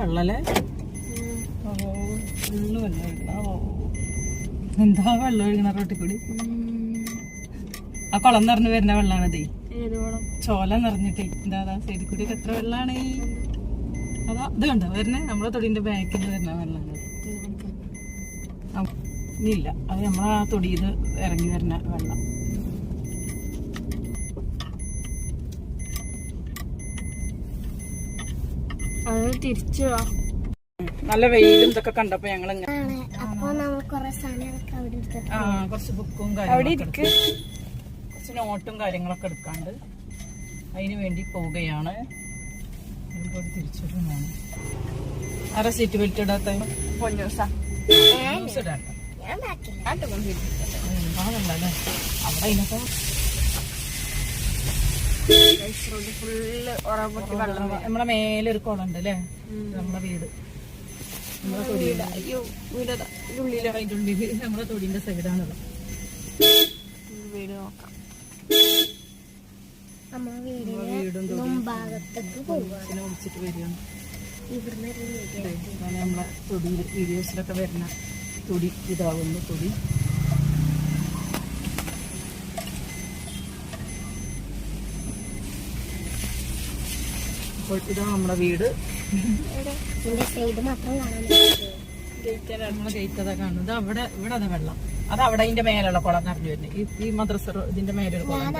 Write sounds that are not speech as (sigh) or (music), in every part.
വെള്ളല്ലേ? ഓ ഫുള്ള് വെള്ളം എന്താ വെള്ളം ഒഴുകണ റോട്ടിൽ കൂടി ആ കുളം നിറഞ്ഞു വരുന്ന വെള്ളാണതേ ചോല നിറഞ്ഞിട്ടേ. എന്താ സൈഡിൽ കൂടി എത്ര വെള്ളാണ്? അതാ ഇത് കണ്ടോ? വരുന്നേ? നമ്മളെ തൊടിന്റെ ബാക്കിൽ വരുന്ന വെള്ളാണ് ഇല്ല. അത് നമ്മളാ തൊടിയിൽ ഇറങ്ങി വരുന്ന വെള്ളം. അത് തിരിച്ചു നല്ല വെയിലും ഇതൊക്കെ കണ്ടപ്പോ ഞങ്ങൾ കുറച്ച് ബുക്കും കുറച്ച് നോട്ടും കാര്യങ്ങളൊക്കെ എടുക്കാണ്ട് അതിന് വേണ്ടി പോവുകയാണ്. തിരിച്ചിടുന്നതാണ് ആരാ സീറ്റ് ബെൽറ്റ് ഇടാത്ത? അവിടെ അതിനൊക്കെ ഫുള്ള് വെള്ളം നമ്മളെ മേലെ ഒരു കുളം ഉണ്ട് അല്ലേ? നമ്മളെ വീട്. നമ്മളെ തൊടിയുടെ അയ്യോ വീടതാ ഉള്ളിലെ അതിന്റെ ഉള്ളിൽ നമ്മളെ തൊടിന്റെ സൈഡാണുള്ളത് വീട് നോക്കാം വിളിച്ചിട്ട് വരികയാണ്. നമ്മളെ വീഡിയോസിലൊക്കെ വരുന്ന തൊടി. ഇതാവുന്നു തൊടി. അപ്പോൾ ഇതാണ് നമ്മുടെ വീട്. നമ്മളെ ഗേറ്റ് അതാ കാണുന്നത്. അവിടെ ഇവിടെ അതാ വെള്ളം. അത് അവിടെ മേലുള്ള കുളം നിറഞ്ഞു വരുന്നത്. ഈ മദ്രസ ഇതിന്റെ മേലെ കുളം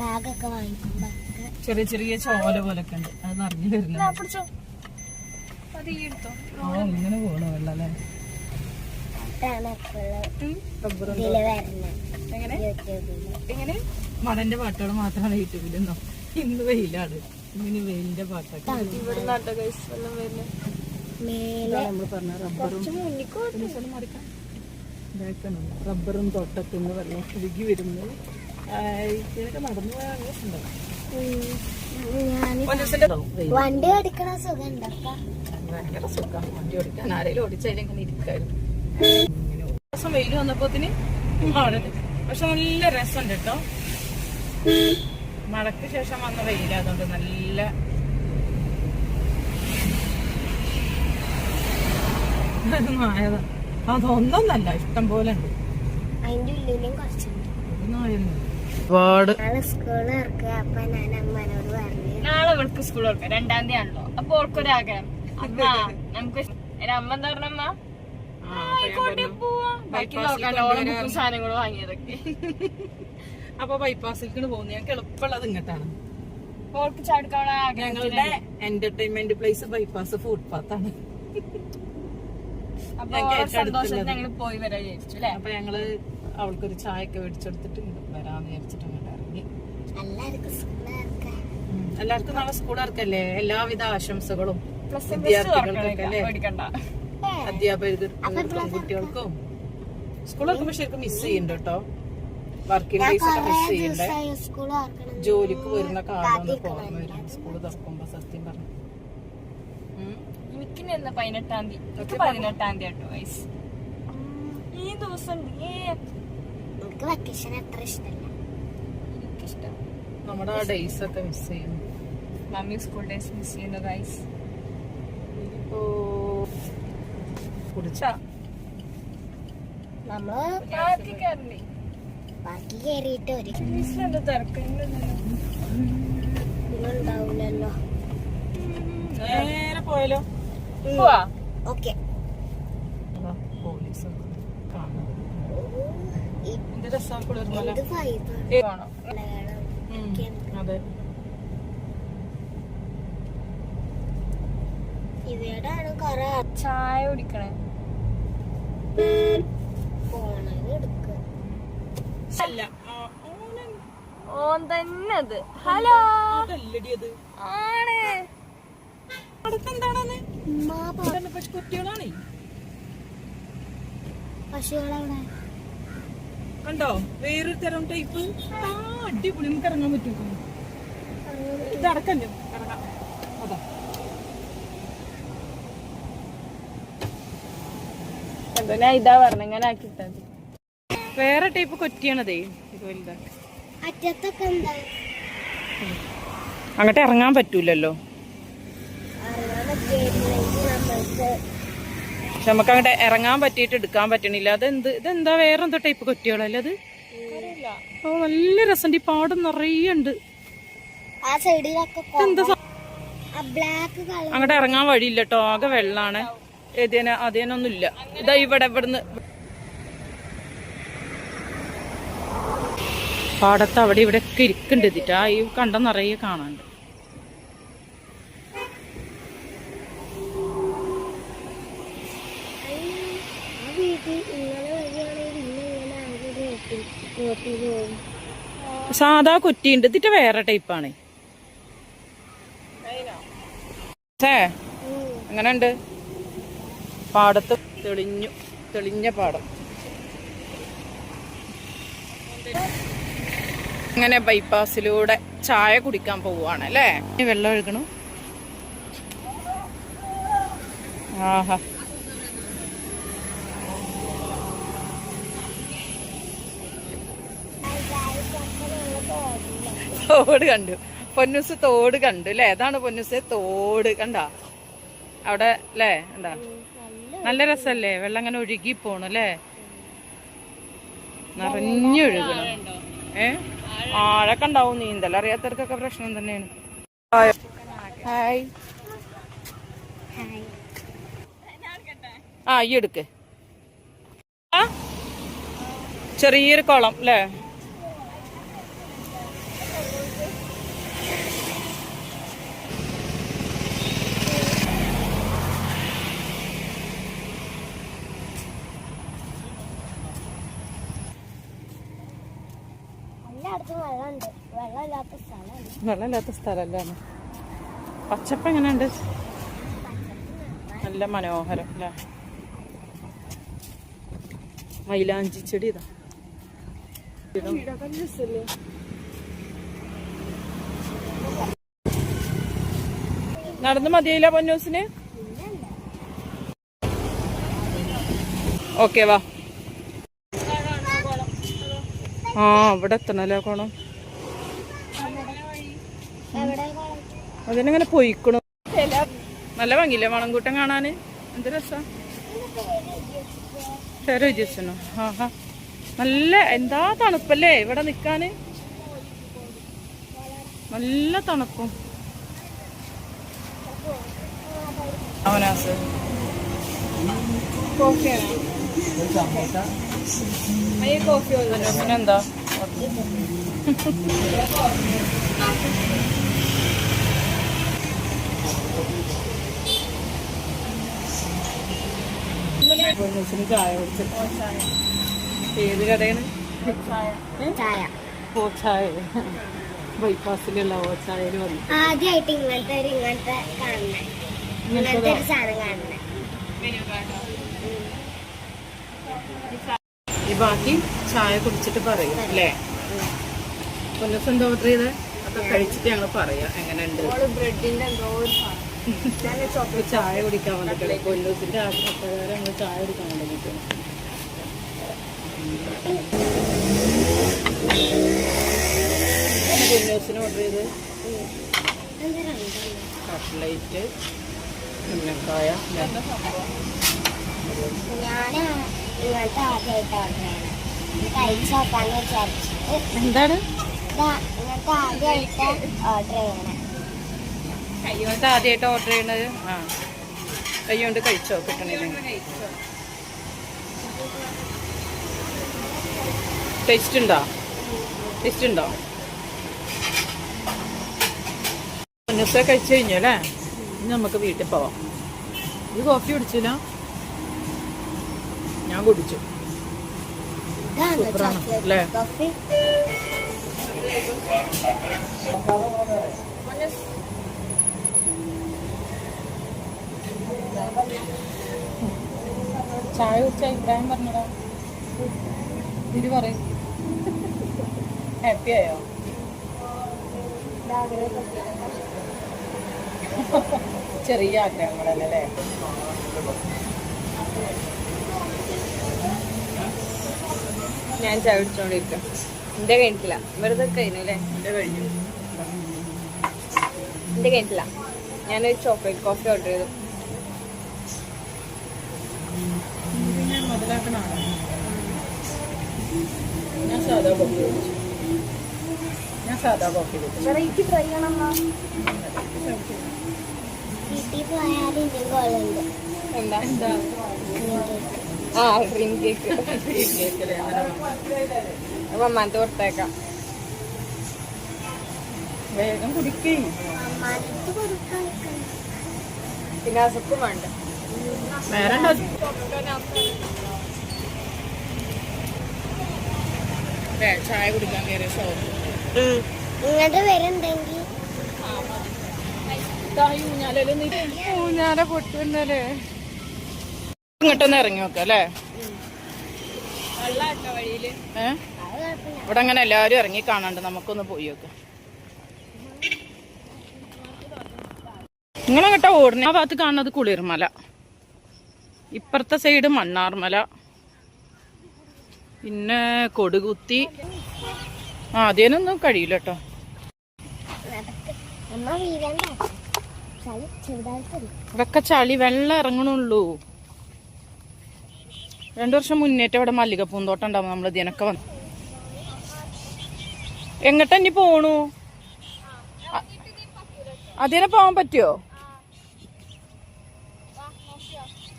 ബാഗൊക്കെ വാങ്ങിക്കും. ചെറിയ ചെറിയ ചോല പോലൊക്കെ ഉണ്ട്. അത് നിറഞ്ഞു എടുത്തോ. ആ ഇങ്ങനെ പോണു വെള്ളം അല്ലേ? എങ്ങനെ? മടന്റെ പാട്ടുകൾ മാത്രമാണ് യൂട്യൂബിൽ നിന്നോ ഇന്ന് വെയിലാണ്. ഇങ്ങനെ വെയിലിന്റെ ഭാഗത്താണ് ഇവിടെ നട്ട കൈസ് വെള്ളം വരുന്നത് നമ്മൾ പറഞ്ഞ റബ്ബറും തോട്ടത്തിൽ നിന്ന് വെള്ളം ഒഴുകി വരുന്നു ഇതിനൊക്കെ നടന്നു പോയാൽ വണ്ടി ഓടിക്കണ സുഖം ഭയങ്കര സുഖം. വണ്ടി ഓടിക്കാൻ ആരെങ്കിലും ഓടിച്ചാലും ഇങ്ങനെ ഇരിക്കായിരുന്നു. ദിവസം വെയിൽ വന്നപ്പോത്തിന് പക്ഷെ നല്ല രസമുണ്ട് കേട്ടോ. മഴക്ക് ശേഷം വന്ന വെയിൽ അതുകൊണ്ട് നല്ല നായതാ അതൊന്നല്ല ഇഷ്ടം പോലെ ഉണ്ട്. അതിന്റെ ഉള്ളിലും കുറച്ചുണ്ട്. ഒരു നായൊന്നും ഒരുപാട്. അപ്പൊ ഞാൻ അമ്മനോട് പറഞ്ഞു. നാളെ ഇവൾക്ക് സ്കൂൾ തുറക്കാം രണ്ടാം തീയതി ആണല്ലോ. അപ്പൊ ആഗ്രഹം അമ്മ നമുക്ക് അമ്മ എന്താ പറഞ്ഞമ്മ ആ, ആയിക്കോട്ടെ പോവാ. ബാക്കി ബുക്കും സാധനങ്ങളും വാങ്ങിയതൊക്കെ. അപ്പൊ ബൈപ്പാസിലേക്ക് പോകുന്ന. ഞങ്ങൾക്ക് എളുപ്പമുള്ളത് ഇങ്ങോട്ടാണ്. ഓർക്ക് ആഗ്രഹം ഞങ്ങളുടെ എന്റർടൈൻമെന്റ് പ്ലേസ് ബൈപ്പാസ് ഫുട്പാത്താണ് സന്തോഷത്തിന് ഞങ്ങൾ പോയി വരാൻ വിചാരിച്ചു അല്ലേ? അപ്പൊ ഞങ്ങൾ അവൾക്കൊരു ചായയൊക്കെ മേടിച്ചെടുത്തിട്ട് വരാന്ന് വിചാരിച്ചിട്ട് അങ്ങോട്ട് ഇറങ്ങി. എല്ലാവർക്കും. നാളെ സ്കൂൾ ആർക്കല്ലേ? എല്ലാവിധ ആശംസകളും വിദ്യാർത്ഥികൾക്കൊക്കെ അല്ലേ? അധ്യാപകർക്കും കുട്ടികൾക്കും. സ്കൂൾ പക്ഷെ ശരിക്കും മിസ് ചെയ്യുന്നുണ്ട് കേട്ടോ. വർക്കിംഗ് ഡേയ്സ് ഒക്കെ മിസ് ചെയ്യണ്ടേ? ജോലിക്ക് വരുന്ന കാലം വരും സ്കൂൾ തുറക്കുമ്പോ സത്യം പറഞ്ഞു. ഉം. എനിക്ക് ഇന്ന് പതിനെട്ടാം തീയതി പതിനെട്ടാം തീയതി കേട്ടോ വയസ്സ് ഈ ദിവസം ഏ എനിക്ക് വെക്കേഷൻ അത്ര ഇഷ്ടമല്ല എനിക്കിഷ്ടം നമ്മുടെ ആ ഡേയ്സ് ഒക്കെ മിസ് ചെയ്യുന്നു. മമ്മി സ്കൂൾ ഡേയ്സ് മിസ് ചെയ്യുന്നു ഗൈസ് ഇപ്പോ കുടിച്ചാ? നമ്മൾ ആർക്കൊക്കെ ബാക്കി കേറിയിട്ട് ഒരു ഉണ്ടാവൂലല്ലോ നേരെ പോയാലോ? പോവാ? ഓക്കെ. ഇവയുടെ ആണ്. കൊറേ ചായ കുടിക്കണേ. അല്ല ഓൻ തന്നെ അത്. ഹലോ? ആണ്. കുട്ടികളാണേ കണ്ടോ? വേറൊരു തരം ടൈപ്പ് ആ അടിപൊളി. നമുക്ക് ഇറങ്ങാൻ പറ്റും ഇത് അടക്കല്ലോ? ഇറങ്ങാം. അതാ. എന്തോ ഞാൻ ഇതാ പറഞ്ഞ? ഇങ്ങനെ ആക്കിട്ടാ മതി. വേറെ ടൈപ്പ് കൊറ്റിയാണതേ. ഇത് അങ്ങോട്ട് ഇറങ്ങാൻ പറ്റൂലല്ലോ. പക്ഷെ നമുക്ക് അങ്ങോട്ട് ഇറങ്ങാൻ പറ്റിയിട്ട് എടുക്കാൻ പറ്റണില്ല. അതെന്ത് ഇതെന്താ വേറെ എന്തോ ടൈപ്പ് കൊറ്റികളല്ലേ അത്? ഓ നല്ല രസമുണ്ട് ഈ പാടം നിറയെ ഉണ്ട് അങ്ങോട്ട് ഇറങ്ങാൻ വഴിയില്ല കേട്ടോ ആകെ വെള്ളാണ്. ഏതേന അതേനൊന്നുമില്ല. ഇതാ ഇവിടെ ഇവിടുന്ന് പാടത്ത് അവിടെ ഇവിടെ ഒക്കെ ഇരിക്കുന്നുണ്ട് ഇതിട്ടാ. ഈ കണ്ട നിറയെ കാണാണ്ട് ആ സാധാ കുറ്റിയുണ്ട്. ഇതിട്ട് വേറെ ടൈപ്പാണ് അങ്ങനെ ഉണ്ട് പാടത്ത് തെളിഞ്ഞു തെളിഞ്ഞ പാടം. അങ്ങനെ ബൈപ്പാസിലൂടെ ചായ കുടിക്കാൻ പോവാണ് അല്ലേ? വെള്ളം ഒഴുകണു. ആഹാ. തോട് കണ്ടു. പൊന്നൂസ് തോട് കണ്ടു അല്ലേ? ഏതാണ് പൊന്നൂസ് തോട് കണ്ട? അവിടെ അല്ലേ? എന്താ നല്ല രസല്ലേ വെള്ളം അങ്ങനെ ഒഴുകി പോണു നിറഞ്ഞൊഴുകണം ഏ? ആഴൊക്കെ ഉണ്ടാവും. നീന്തൽ അറിയാത്തവർക്കൊക്കെ പ്രശ്നം തന്നെയാണ്. ഹായ്. ആ ഈ എടുക്ക്. ചെറിയൊരു കുളം അല്ലേ വെള്ളമില്ലാത്ത സ്ഥലമല്ല? പച്ചപ്പ് എങ്ങനെയുണ്ട്? നല്ല മനോഹരം അല്ലേ? മൈലാഞ്ചി ചെടി ഇതാ. നടന്നു മതിയില്ല പൊന്നൂസിന്? ഓക്കേ വാ. ആ ഇവിടെ എത്തണല്ലേ കോണം എവിടെ കുളം? അതിനെങ്ങനെ പൊയ്ക്കണു? നല്ല ഭംഗിയില്ലേ വളംകൂട്ടം കാണാന്? എന്ത് രസാ? ഷെയർ രുചിച്ചനോ ആ ഹാ. നല്ല എന്താ തണുപ്പല്ലേ ഇവിടെ നിക്കാന്? നല്ല തണുപ്പും. അവനാസ്. എന്താ ചായ കുടിച്ചു ഏത് കടയാണ് ചായ ഓച്ചായ ബൈപ്പാസിലുള്ള ഓച്ചായയിൽ വന്നു ആദ്യമായിട്ട് ഇങ്ങനത്തെ ഒരു ഇങ്ങനത്തെ കാണുന്നത് ഇങ്ങനത്തെ ഒരു സാധനം കാണുന്നത് ഈ ബാക്കി ചായ കുടിച്ചിട്ട് പറയും. അല്ലേ? പൊന്നസ് എന്താ ഓർഡർ ചെയ്തത് അതൊക്കെ കഴിച്ചിട്ട് ഞങ്ങൾ പറയാം? എങ്ങനെയുണ്ട് ബ്രെഡിന്റെ എന്തോ ഒരു സാധനം. ചായ കുടിക്കാൻ വന്നിട്ടില്ലേ കൊല്ലൂസിന്റെ ആഗ്രഹപ്രകാരം നമ്മൾ ചായ കുടിക്കാൻ വേണ്ടിയിട്ട് കൊല്ലൂസിന് ഓർഡർ ചെയ്ത് കട്ട്ലൈറ്റ് വിചാരിച്ചിട്ട് എന്താണ്? ഇതാ ഇങ്ങനത്തെ ആദ്യമായിട്ട് ഓർഡർ ചെയ്യണം. കൈകൊണ്ട് ആദ്യമായിട്ട് ഓർഡർ ചെയ്യണത്. ആ. കൈ കൊണ്ട് കഴിച്ചോ? കിട്ടണില്ലെങ്കിൽ ടേസ്റ്റ് ഉണ്ടോ? ടേസ്റ്റ് ഉണ്ടോ? മുന്നത്തെ കഴിച്ചു കഴിഞ്ഞു അല്ലേ? ഇനി നമുക്ക് വീട്ടിൽ പോവാം. ഇത് കോഫി കുടിച്ചില്ല? ഞാൻ കുടിച്ചു. സൂപ്പറാണ്, അല്ലേ? കോഫി ചായ കുടിച്ച അഭിപ്രായം പറഞ്ഞടാ. ഇത് പറയും. ഹാപ്പി ആയോ? ചെറിയ ആഗ്രഹങ്ങളല്ലേ? ഞാൻ ചായ കുടിച്ചോണ്ടിരിക്കാം. എന്റെ കഴിഞ്ഞിട്ടില്ല. വെറുതെ കഴിഞ്ഞു അല്ലേ? എന്റെ കഴിഞ്ഞു. എന്റെ കഴിഞ്ഞിട്ടില്ല. ഞാനൊരു ചോക്ലേറ്റ് കോഫി ഓർഡർ ചെയ്തു. പിന്നെ മുതലാക്കണ ആളാണ്. ഞാൻ സാധാ കോഫി കുടിച്ചു ഞാൻ സാധാ കോഫി കുടിച്ചു വെറൈറ്റി ട്രൈ ചെയ്യണം വീട്ടിൽ പോയാൽ ഇതിന്റെ കോളുണ്ട്. എന്താ? എന്താ? ആ ഡ്രീം കേക്ക് കേക്ക് അപ്പൊ അമ്മാനത്ത് കൊടുത്തേക്കാം വേഗം കുടിക്കേ. പിന്നെ അസുഖം വേണ്ട. വേറെ ചായ കുടിക്കാൻ കയറിയ ഷോപ്പ്. ഇങ്ങോട്ട് വരുന്നുണ്ടെങ്കിൽ. ഊഞ്ഞാല പൊട്ടുന്നല്ലേ? ഇങ്ങോട്ടൊന്ന് ഇറങ്ങി നോക്കാം അല്ലേ? ഇവിടെ അങ്ങനെ എല്ലാവരും ഇറങ്ങി കാണാണ്ട് നമുക്കൊന്ന് പോയി നോക്കാം. നിങ്ങളെങ്ങട്ടാ ഓടുന്ന? ആ ഭാഗത്ത് കാണുന്നത് കുളിർമല. ഇപ്പുറത്തെ സൈഡ് മണ്ണാർമല. പിന്നെ കൊടുകുത്തി. ആ അതിനൊന്നും കഴിയില്ല കേട്ടോ ഇതൊക്കെ ചളി വെള്ളം ഇറങ്ങണുള്ളൂ. രണ്ടു വർഷം മുന്നേറ്റം ഇവിടെ മല്ലിക പൂന്തോട്ടം ഉണ്ടാവും നമ്മൾ ഇതിനൊക്കെ വന്നു. എങ്ങട്ടാ ഇനി പോണു? അതിനെ പോവാൻ പറ്റുമോ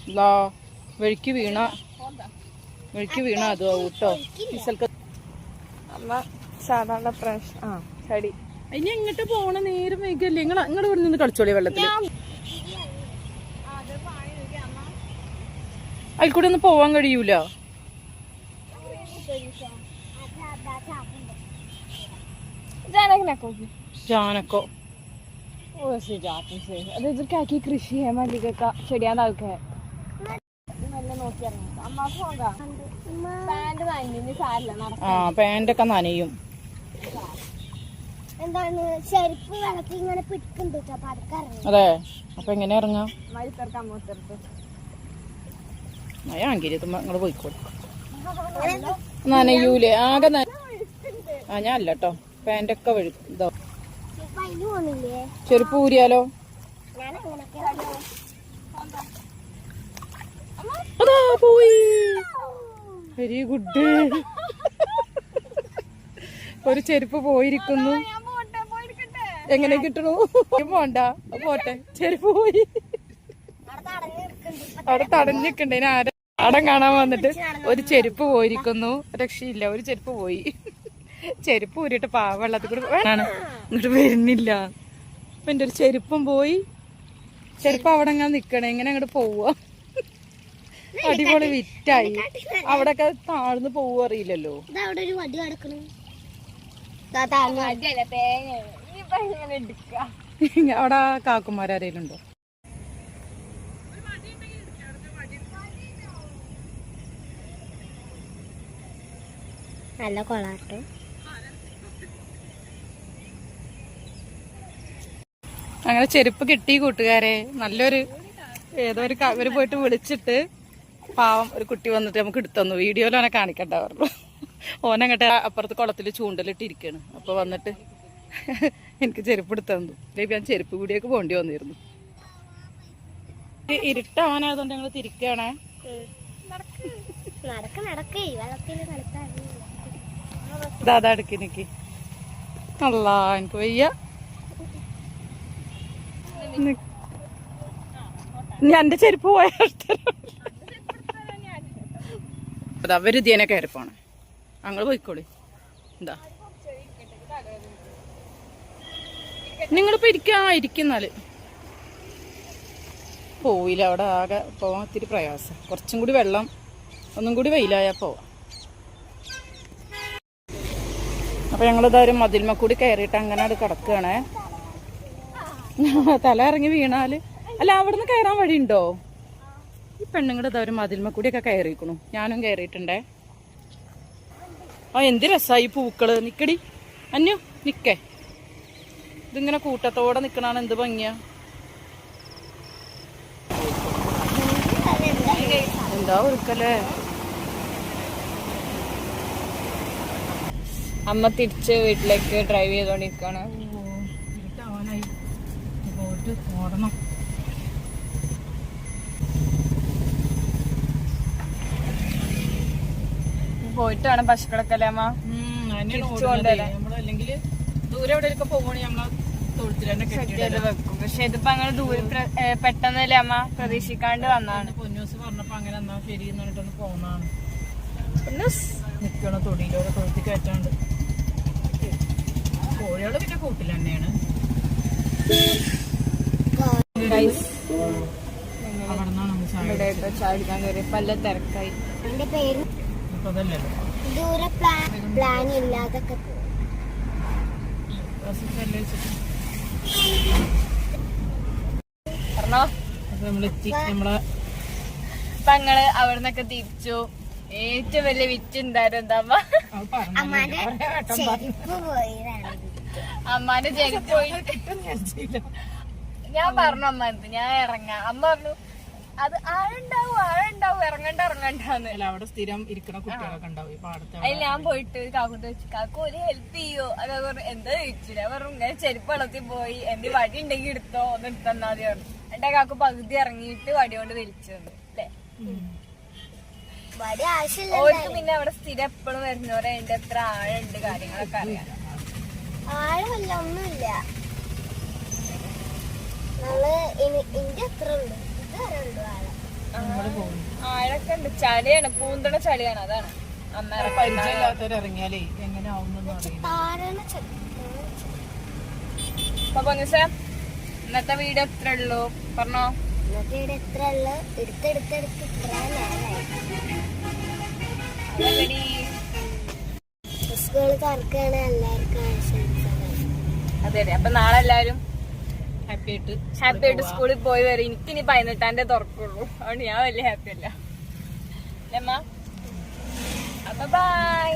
ഇല്ലാ വഴിക്ക് വീണ വഴിക്ക് വീണ അത് കേട്ടോ ഈസൽക്ക് അമ്മ സാധാരണ പ്രശ്നം ആ ചടി ഇനി എങ്ങോട്ട് പോണ നേരം വൈകല്ലേ നിങ്ങൾ ഇങ്ങോട്ട് ഇവിടെ നിന്ന് കളിച്ചോളി വെള്ളത്തിൽ അതിൽ കൂടെ ഒന്നും പോവാൻ കഴിയൂല जानक होगी ജാനക്കോ वैसे जाते से अरे इधर क्या की कृषि है मल्लिका का ചെടിയാ താൽക്ക നല്ല ആ പാന്റൊക്കെ നനയും. എന്താണ് ചെരുപ്പ് വെള്ളത്തിൽ ഇങ്ങനെ പിടിക്കുന്നുണ്ട് അപ്പൊ അതൊക്കെ അതെ. അപ്പൊ എങ്ങനെ ഇറങ്ങാം? അങ്കിരിത്തുമ്പോ നിങ്ങൾ പോയിക്കോളൂ നനയൂലേ ആകെ ആ ഞാൻ അല്ല കേട്ടോ പോണില്ലേ? ചെരുപ്പ് ഊരിയാലോ? അതാ പോയി. വെരി ഗുഡ് ഒരു ചെരുപ്പ് പോയിരിക്കുന്നു. എങ്ങനെ കിട്ടണു? പോണ്ട. പോട്ടെ. ചെരുപ്പ് പോയി. അവിടെ തടഞ്ഞിക്കണ്ടേ ആരെ അടം കാണാൻ വന്നിട്ട് ഒരു ചെരുപ്പ് പോയിരിക്കുന്നു. രക്ഷയില്ല. ഒരു ചെരുപ്പ് പോയി. ചെരുപ്പ് ഊരിട്ട് പാവ വെള്ളത്തിൽ കൂടി വേണാണ്. ഇങ്ങോട്ട് വരുന്നില്ല. അപ്പൊ എന്റെ ഒരു ചെരുപ്പും പോയി. ചെരുപ്പ് അവിടെ അങ്ങനെ നിക്കണേ എങ്ങനെ അങ്ങോട്ട് പോവുക? അടിപൊളി വിറ്റായി. അവിടൊക്കെ താഴ്ന്നു പോവുക അറിയില്ലല്ലോ. അവിടെ (laughs) കാക്കുമാരാരേലും ഉണ്ടോ? നല്ല കൊളാട്ടോ. അങ്ങനെ ചെരുപ്പ് കിട്ടി കൂട്ടുകാരെ. നല്ലൊരു ഏതോ ഒരു കവര് പോയിട്ട് വിളിച്ചിട്ട് പാവം ഒരു കുട്ടി വന്നിട്ട് നമുക്ക് എടുത്തന്നു വീഡിയോയിൽ ഓനെ കാണിക്കണ്ട പറഞ്ഞു. ഓനങ്ങട്ടെ അപ്പുറത്ത് കുളത്തിൽ ചൂണ്ടലിട്ടിരിക്കാണ്. അപ്പൊ വന്നിട്ട് എനിക്ക് ചെരുപ്പ് എടുത്തന്നു ഇല്ലെങ്കിൽ ഞാൻ ചെരുപ്പ് കൂടിയൊക്കെ പോണ്ടി വന്നിരുന്നു. ഇരുട്ട ഇരുട്ടാവാനായതുകൊണ്ട് ഞങ്ങൾ തിരിക്കുകയാണേ ദാദാ അടുക്കി നിക്ക് അല്ല എനിക്ക്. വയ്യ. ഞാൻ എന്റെ ചെരുപ്പ് പോയ അവർ ഇതിനെ കയറി പോണേ. ഞങ്ങൾ പോയിക്കോളി. എന്താ നിങ്ങളിപ്പോ ഇരിക്കാ ഇരിക്കുന്നാൽ പോയില്ല അവിടെ ആകെ പോവാൻ ഒത്തിരി പ്രയാസം. കുറച്ചും കൂടി വെള്ളം ഒന്നും കൂടി വെയിലായ പോവാം. അപ്പൊ ഞങ്ങളിതാ ഒരു മതിൽമ കൂടി കയറിയിട്ട് അങ്ങനെ അത് കിടക്കുകയാണേ തല ഇറങ്ങി വീണാൽ. അല്ല അവിടുന്ന് കയറാൻ വഴിയുണ്ടോ? ഈ പെണ്ണുങ്ങളുടെ ഇതാ ഒരു മതിൽമ കൂടിയൊക്കെ കയറിയിരിക്കണു. ഞാനും കയറിയിട്ടുണ്ടേ. ആ എന്ത് രസായി പൂക്കൾ. നിക്കടി. അന്യു നിക്കേ. ഇതിങ്ങനെ കൂട്ടത്തോടെ നിക്കണാണ് എന്ത് ഭംഗിയാ. എന്താ ഒരുക്കല്ലേ? അമ്മ തിരിച്ച് വീട്ടിലേക്ക് ഡ്രൈവ് ചെയ്തോണ്ടിരിക്കാണ്. ഓടണം പോയിട്ട് വേണം പശുക്കളൊക്കെ അല്ലേ അമ്മ? ദൂരെ എവിടെയൊക്കെ നമ്മളെ വെക്കും. പക്ഷെ ഇതിപ്പോ അങ്ങനെ ദൂരെ പെട്ടെന്നല്ലേ അമ്മ? പ്രതീക്ഷിക്കാണ്ട് വന്നാണ് പൊന്നൂസ് പറഞ്ഞപ്പോ അങ്ങനെ എന്നാ ശരി എന്ന് പറഞ്ഞിട്ടൊന്ന് പോന്നാണ് പിന്നെ സ് നിക്കണ തൊടിയിലൂടെ തൊഴുത്തി കയറ്റാണ്ട്. കോഴികൾ പിന്നെ കൂട്ടിൽ തന്നെയാണ്. അവിടെ നിന്നാണ് നമ്മൾ ചായ ഇവിടെ കയറി പല തിരക്കായി. എന്റെ പേര് ദൂരെ പ്ലാൻ പ്ലാൻ ഇല്ലാതൊക്കെ പോകും ബസ്സിൽ വെച്ചിട്ട്? പറഞ്ഞോ? അപ്പൊ നമ്മളെ അപ്പൊ ഞങ്ങൾ അവിടെ തിരിച്ചു. ഏറ്റവും വലിയ വിറ്റ് ഉണ്ടായിരുന്നു അമ്മ അമ്മാന്റെ ചെരുപ്പ് പോയി. ഞാൻ പറഞ്ഞു അമ്മ ഞാൻ ഇറങ്ങാം. അമ്മ പറഞ്ഞു അത് ആഴുണ്ടാവും ആഴുണ്ടാവും ഇറങ്ങണ്ട ഇറങ്ങണ്ടെന്ന്. അല്ല അവിടെ സ്ഥിരം ഇരിക്കണ കുട്ടികളൊക്കെ ഉണ്ടാവും. ഈ പാടത്തെ അതിൽ ഞാൻ പോയിട്ട് കാക്കൂട്ട് വെച്ചു കാക്കു ഒരു ഹെൽപ്പ് ചെയ്യോ? അതാ പറഞ്ഞു എന്താ ചോദിച്ചു ഞാൻ പറഞ്ഞു ഇങ്ങനെ ചെരുപ്പ് വെള്ളത്തിൽ പോയി എന്ത് വടി ഉണ്ടെങ്കിൽ എടുത്തോ ഒന്ന് എടുത്തന്നാ മതി. പറഞ്ഞു. എന്റെ കാക്കു പകുതി ഇറങ്ങിയിട്ട് വടി കൊണ്ട് വലിച്ചു തന്നു അല്ലേ? വടി ആവശ്യമില്ല ഓർക്ക് പിന്നെ അവിടെ സ്ഥിരം എപ്പോഴും വരുന്നവരെ അതിന്റെ എത്ര ആഴുണ്ട് കാര്യങ്ങളൊക്കെ അറിയാം ആഴമല്ല ഒന്നുമില്ല. നമ്മൾ ഇനി ഇന്റെ എത്ര ഉണ്ട് ഇത് വരെ ഉണ്ട് ആഴം ആഴൊക്കെ ഉണ്ട് ചളിയാണ്. പൂന്തണ ചളിയാണ് അതാണ് അമ്മേറെ പരിചയമില്ലാത്തവർ ഇറങ്ങിയാലേ എങ്ങനെ അപ്പൊ പൊന്നിസ ഇന്നത്തെ വീഡിയോ എത്ര ഉള്ളൂ പറഞ്ഞോ എന്നിട്ട് ഇവിടെ എത്ര ഉള്ള എടുത്തെടുത്തെടുത്ത് ഇത്ര. സ്കൂൾ എല്ലാവർക്കും ആശംസകൾ. അതെ അതെ. അപ്പൊ നാളെ എല്ലാരും ഹാപ്പി ആയിട്ട് ഹാപ്പി ആയിട്ട് സ്കൂളിൽ പോയി വരെ എനിക്ക് ഇനി പതിനെട്ടാന്റെ തുറക്കുള്ളൂ. അതുകൊണ്ട് ഞാൻ വലിയ ഹാപ്പി അല്ല. അപ്പൊ ബൈ